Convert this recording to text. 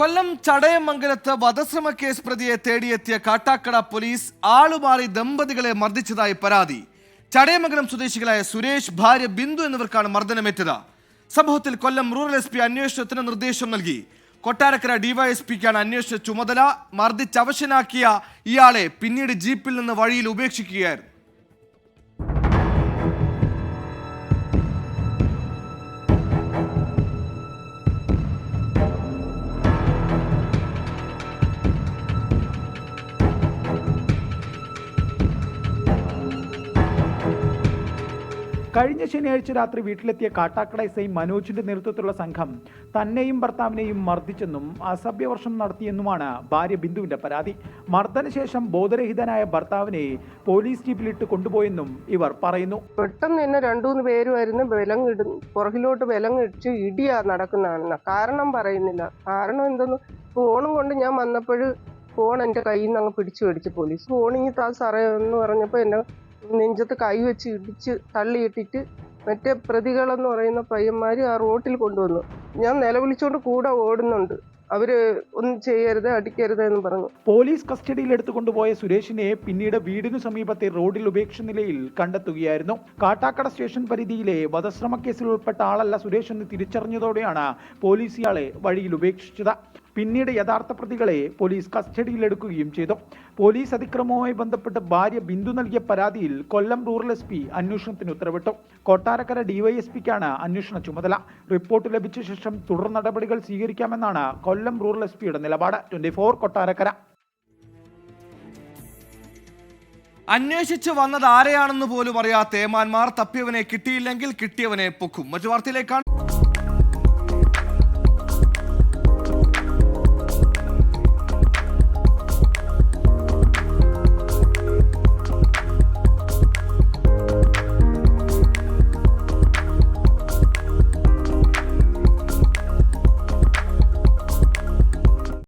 കൊല്ലം ചടയമംഗലത്ത് വധശ്രമ case പ്രതിയെ തേടിയെത്തിയ Kattakada police ആളുമാറി ദമ്പതികളെ മർദ്ദിച്ചതായി പരാതി. ചടയമംഗലം സ്വദേശികളായ സുരേഷ് ഭാര്യ ബിന്ദു എന്നിവർക്കാണ് മർദ്ദനമേറ്റത്. സംഭവത്തിൽ കൊല്ലം റൂറൽ എസ് പി അന്വേഷണത്തിന് നിർദ്ദേശം നൽകി. കൊട്ടാരക്കര ഡിവൈഎസ്പിക്കാണ് അന്വേഷണ ചുമതല. മർദ്ദിച്ചവശനാക്കിയ ഇയാളെ പിന്നീട് ജീപ്പിൽ നിന്ന് വഴിയിൽ ഉപേക്ഷിക്കുകയായിരുന്നു. കഴിഞ്ഞ ശനിയാഴ്ച രാത്രി വീട്ടിലെത്തിയ കാട്ടാക്കട എസ് ഐ മനോജിന്റെ നേതൃത്വത്തിലുള്ള സംഘം തന്നെയും ഭർത്താവിനെയും മർദ്ദിച്ചെന്നും അസഭ്യവർഷം നടത്തിയെന്നുമാണ് ഭാര്യ ബിന്ദുവിന്റെ പരാതി. മർദ്ദനശേഷം ബോധരഹിതനായ ഭർത്താവിനെ പോലീസ് ജീപ്പിലിട്ട് കൊണ്ടുപോയെന്നും ഇവർ പറയുന്നു. പെട്ടെന്ന് തന്നെ രണ്ടുമൂന്ന് പേര് വരുന്ന ഇടും പുറകിലോട്ട് വിലങ്ങിടിച്ച് ഇടിയാ നടക്കുന്നതാണ്. കാരണം പറയുന്നില്ല. കാരണം എന്തെന്ന് ഫോണും കൊണ്ട് ഞാൻ വന്നപ്പോൾ ഫോൺ എന്റെ കയ്യിൽ നിന്ന് അങ്ങ് പിടിച്ചു മേടിച്ചു പോലീസ്. ഫോണിങ് താ സാറേ എന്ന് പറഞ്ഞപ്പോൾ എന്നെ നെഞ്ചത്ത് കൈ വെച്ച് ഇടിച്ച് തള്ളിയിട്ടിട്ട് മറ്റേ പ്രതികളെന്ന് പറയുന്ന പയ്യന്മാർ ആ റോട്ടിൽ കൊണ്ടുവന്നു. ഞാൻ നിലവിളിച്ചുകൊണ്ട് കൂടെ ഓടുന്നുണ്ട്. അവർ ഒന്നും ചെയ്യരുത് അടിക്കരുത് എന്ന് പറഞ്ഞു. പോലീസ് കസ്റ്റഡിയിൽ എടുത്തുകൊണ്ടുപോയ സുരേഷിനെ പിന്നീട് വീടിനു സമീപത്തെ റോഡിൽ ഉപേക്ഷിച്ച നിലയിൽ കണ്ടെത്തുകയായിരുന്നു. കാട്ടാക്കട സ്റ്റേഷൻ പരിധിയിലെ വധശ്രമ കേസിൽ ഉൾപ്പെട്ട ആളല്ല സുരേഷ് എന്ന് തിരിച്ചറിഞ്ഞതോടെയാണ് പോലീസ് ഇയാളെ വഴിയിൽ ഉപേക്ഷിച്ചത്. പിന്നീട് യഥാർത്ഥ പ്രതികളെ പോലീസ് കസ്റ്റഡിയിലെടുക്കുകയും ചെയ്തു. പോലീസ് അതിക്രമവുമായി ബന്ധപ്പെട്ട് ഭാര്യ ബിന്ദു നൽകിയ പരാതിയിൽ കൊല്ലം റൂറൽ എസ് പി അന്വേഷണത്തിന് ഉത്തരവിട്ടു. കൊട്ടാരക്കര ഡിവൈഎസ്പിക്കാണ് അന്വേഷണ ചുമതല. റിപ്പോർട്ട് ലഭിച്ച ശേഷം തുടർ നടപടികൾ സ്വീകരിക്കാമെന്നാണ് കൊല്ലം റൂറൽ എസ് പിയുടെ നിലപാട്. Twenty four Kottarakkara. അന്വേഷിച്ച് വന്നത് ആരെയാണെന്ന് പോലും അറിയാത്ത ഏമാന്മാർ തപ്പിയവനെ കിട്ടിയില്ലെങ്കിൽ കിട്ടിയവനെ പൊക്കും. മറ്റു വാർത്തയിലേക്കാണ്